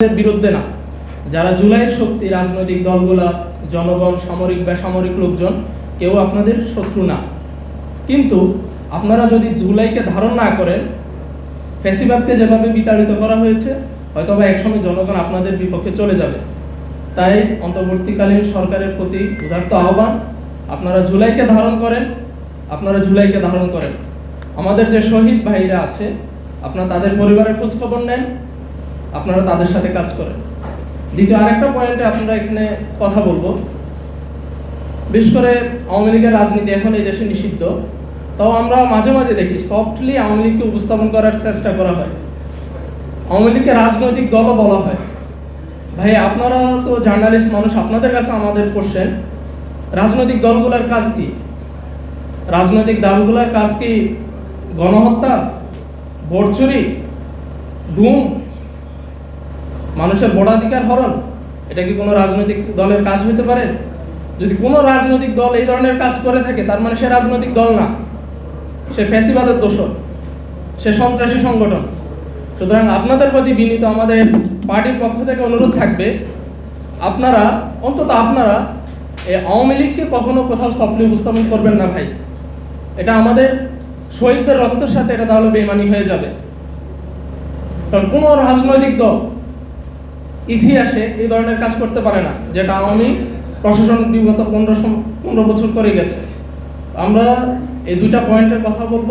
বিরুদ্ধে না। যারা জুলাইয়ের শক্তি, রাজনৈতিক দলগুলা, জনগণ, সামরিক, বেসামরিক লোকজন, কেউ আপনাদের শত্রু না। কিন্তু আপনারা যদি জুলাইকে ধারণ না করেন ফ্যাসিবাদকে যেভাবে বিতাড়িত করা হয়েছে, হয়তোবা একসময় জনগণ আপনাদের বিপক্ষে চলে যাবে। তাই অন্তর্বর্তীকালীন সরকারের প্রতি উদার্ত আহ্বান, আপনারা জুলাইকে ধারণ করেন, আপনারা জুলাইকে ধারণ করেন। আমাদের যে শহীদ ভাইরা আছে, আপনারা তাদের পরিবারের খোঁজখবর নেন আপনারা তাদের সাথে কাজ করেন। দ্বিতীয়, আরেকটা পয়েন্টে আপনারা এখানে কথা বলব। বিশেষ করে আওয়ামী লীগের রাজনীতি এখন এই দেশে নিষিদ্ধ। তাও আমরা মাঝে মাঝে দেখি সফটলি আওয়ামী লীগকে উপস্থাপন করার চেষ্টা করা হয়। আওয়ামী লীগকে রাজনৈতিক দলও বলা হয়। ভাই, আপনারা তো জার্নালিস্ট মানুষ, আপনাদের কাছে আমাদের কোশ্চেন রাজনৈতিক দলগুলোর কাজ কি? রাজনৈতিক দলগুলোর কাজ কি গণহত্যা ভোট চুরি গুম? মানুষের ভোটাধিকার হরণ, এটা কি কোনো রাজনৈতিক দলের কাজ হতে পারে? যদি কোনো রাজনৈতিক দল এই ধরনের কাজ করে থাকে, তার মানে সে রাজনৈতিক দল না। সে ফ্যাসিবাদের দোষর, সে সন্ত্রাসী সংগঠন। সুতরাং আপনাদের প্রতি বিনীত আমাদের পার্টির পক্ষ থেকে অনুরোধ থাকবে, আপনারা, অন্তত আপনারা এই আওয়ামী লীগকে কখনো কোথাও সফলি উপস্থাপন করবেন না ভাই। এটা আমাদের শহীদদের রক্তের সাথে এটা তাহলে বেমানি হয়ে যাবে। কারণ কোনো রাজনৈতিক দল ইতিহাসে এই ধরনের কাজ করতে পারে না, যেটা আওয়ামী প্রশাসন বিগত পনেরো পনেরো বছর করে গেছে। আমরা এই দুইটা পয়েন্টের কথা বলব,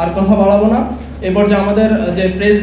আর কথা বাড়াবো না। এবার যে আমাদের যে প্রেস